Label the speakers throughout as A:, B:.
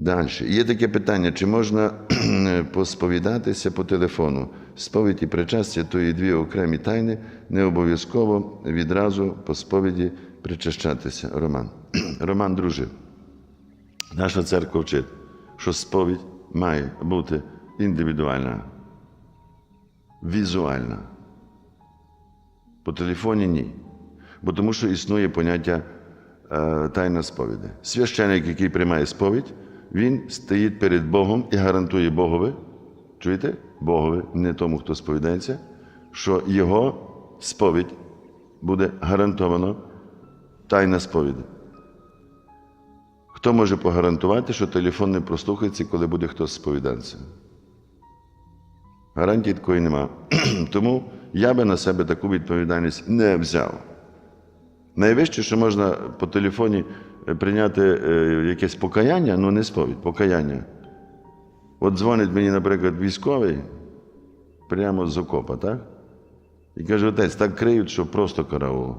A: Далі. Є таке питання, чи можна посповідатися по телефону? Сповідь і причастя то є дві окремі тайни, не обов'язково відразу по сповіді причащатися. Роман. Роман, друже, наша церква вчить, що сповідь має бути індивідуальна, візуальна. По телефоні ні. Бо тому що існує поняття е, тайна сповіді. Священик, який приймає сповідь, він стоїть перед Богом і гарантує Богові, чуєте? Богові, не тому, хто сповідається, що його сповідь буде гарантовано тайна сповіді. Хто може погарантувати, що телефон не прослухається, коли буде хтось сповідатися? Гарантії такої нема. Тому я би на себе таку відповідальність не взяв. Найвище, що можна по телефоні прийняти е, якесь покаяння, ну не сповідь, покаяння. От дзвонить мені, наприклад, військовий прямо з окопа, так? І каже, отець, так криють, що просто караул.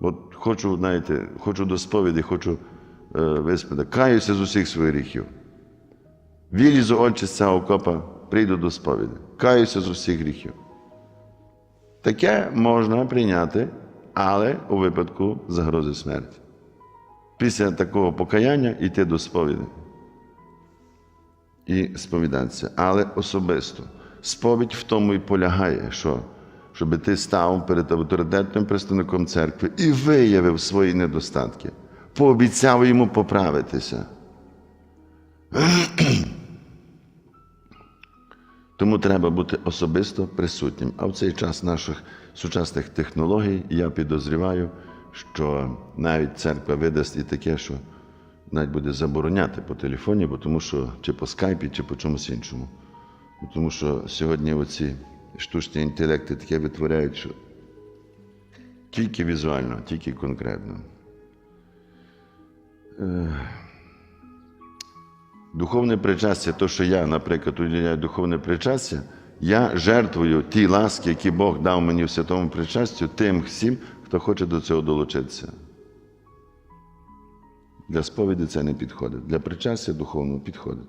A: От хочу, знаєте, хочу до сповіді, хочу е, виспити. Каюся з усіх своїх гріхів. Вилізу очі з цього окопа, прийду до сповіді. Каюся з усіх гріхів. Таке можна прийняти, але у випадку загрози смерті. Після такого покаяння йти до сповіді і сповідатися. Але особисто. Сповідь в тому і полягає, що щоб ти став перед авторитетним представником церкви і виявив свої недостатки, пообіцяв йому поправитися. Тому треба бути особисто присутнім. А в цей час наших сучасних технологій я підозріваю, що навіть церква видасть і таке, що навіть буде забороняти по телефоні, бо тому що чи по скайпі, чи по чомусь іншому. Бо Тому що сьогодні оці штучні інтелекти таке витворяють, що тільки візуально, тільки конкретно. Духовне причастя, то, що я, наприклад, уділяю духовне причастя, я жертвую ті ласки, які Бог дав мені в святому причастю, тим всім, хто хоче до цього долучитися. Для сповіді це не підходить. Для причастя духовного підходить.